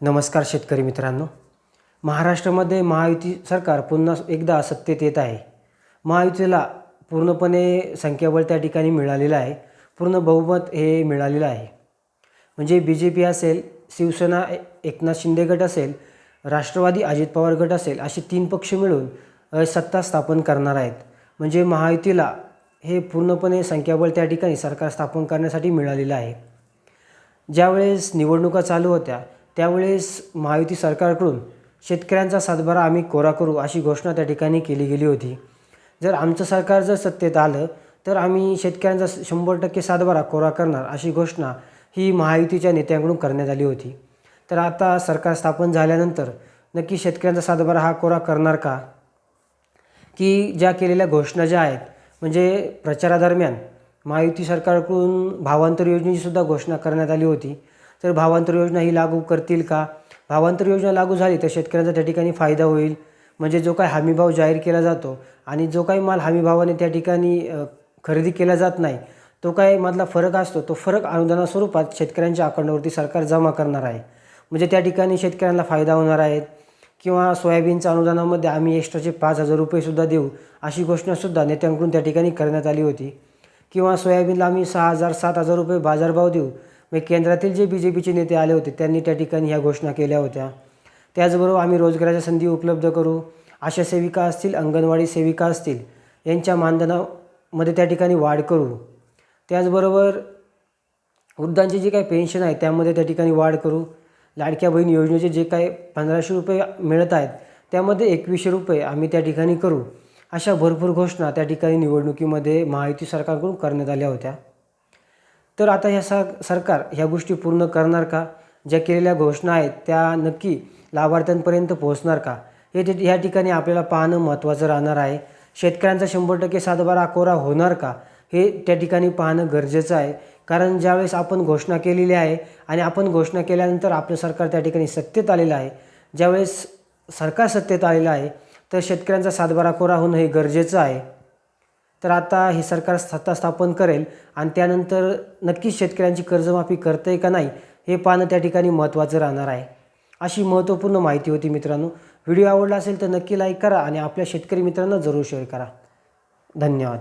नमस्कार शेतकरी मित्रांनो. महाराष्ट्रामध्ये महायुती सरकार पुन्हा एकदा सत्तेत येत आहे. महायुतीला पूर्णपणे संख्याबळ त्या ठिकाणी मिळालेलं आहे. पूर्ण बहुमत हे मिळालेलं आहे. म्हणजे बी जे पी असेल शिवसेना एकनाथ शिंदे गट असेल राष्ट्रवादी अजित पवार गट असेल असे तीन पक्ष मिळून सत्ता स्थापन करणार आहेत. म्हणजे महायुतीला हे पूर्णपणे संख्याबळ त्या ठिकाणी सरकार स्थापन करण्यासाठी मिळालेलं आहे. ज्यावेळेस निवडणुका चालू होत्या त्यावेळेस महायुती सरकारकडून शेतकऱ्यांचा सातबारा आम्ही कोरा करू अशी घोषणा त्या ठिकाणी केली गेली होती. जर आमचं सरकार जर सत्तेत आलं तर आम्ही शेतकऱ्यांचा शंभर टक्के सातबारा कोरा करणार अशी घोषणा ही महायुतीच्या नेत्यांकडून करण्यात आली होती. तर आता सरकार स्थापन झाल्यानंतर नक्की शेतकऱ्यांचा सातबारा हा कोरा करणार का? की ज्या केलेल्या घोषणा ज्या आहेत म्हणजे प्रचारादरम्यान महायुती सरकारकडून भावांतर योजनेची सुद्धा घोषणा करण्यात आली होती. तर भावांतर योजना ही लागू करतील का? भावांतर योजना लागू झाली तर शेतकऱ्यांचा त्या ठिकाणी फायदा होईल. म्हणजे जो काही हमीभाव जाहीर केला जातो आणि जो काही माल हमीभावाने त्या ठिकाणी खरेदी केला जात नाही तो काय मधला फरक असतो? तो फरक अनुदाना स्वरूपात शेतकऱ्यांच्या अकाउंटवरती सरकार जमा करणार आहे. म्हणजे त्या ठिकाणी शेतकऱ्यांना फायदा होणार आहे किंवा सोयाबीनच्या अनुदानामध्ये आम्ही एक्स्ट्राचे पाच हजार रुपयेसुद्धा देऊ अशी घोषणासुद्धा नेत्यांकडून त्या ठिकाणी करण्यात आली होती. किंवा सोयाबीनला आम्ही सहा हजार सात हजार रुपये बाजारभाव देऊ मग केंद्रातील जे बी जे पीचे नेते आले होते त्यांनी त्या ठिकाणी ह्या घोषणा केल्या होत्या. त्याचबरोबर आम्ही रोजगाराच्या संधी उपलब्ध करू. आशा सेविका असतील अंगणवाडी सेविका असतील यांच्या मानधनामध्ये त्या ठिकाणी वाढ करू. त्याचबरोबर वृद्धांची जी काही पेन्शन आहे त्यामध्ये त्या ठिकाणी वाढ करू. लाडक्या बहीण योजनेचे जे काही पंधराशे रुपये मिळत आहेत त्यामध्ये एकवीसशे रुपये आम्ही त्या ठिकाणी करू. अशा भरपूर घोषणा त्या ठिकाणी निवडणुकीमध्ये महायुती सरकारकडून करण्यात आल्या होत्या. तर आता ह्या सर सरकार ह्या गोष्टी पूर्ण करणार का? ज्या केलेल्या घोषणा आहेत त्या नक्की लाभार्थ्यांपर्यंत पोहोचणार का? हे ते ह्या ठिकाणी आपल्याला पाहणं महत्त्वाचं राहणार आहे. शेतकऱ्यांचा शंभर टक्के सातबारा कोरा होणार का? हे त्या ठिकाणी पाहणं गरजेचं आहे. कारण ज्यावेळेस आपण घोषणा केलेली आहे आणि आपण घोषणा केल्यानंतर आपलं सरकार त्या ठिकाणी सत्तेत आलेलं आहे ज्यावेळेस सरकार सत्तेत आलेलं आहे तर शेतकऱ्यांचा सातबारा कोरा होणं हे गरजेचं आहे. तर आता हे सरकार सत्ता स्थापन करेल आणि त्यानंतर नक्कीच शेतकऱ्यांची कर्जमाफी करतं आहे का नाही हे पाहणं त्या ठिकाणी महत्त्वाचं राहणार आहे. अशी महत्त्वपूर्ण माहिती होती मित्रांनो. व्हिडिओ आवडला असेल तर नक्की लाईक करा आणि आपल्या शेतकरी मित्रांना जरूर शेअर करा. धन्यवाद.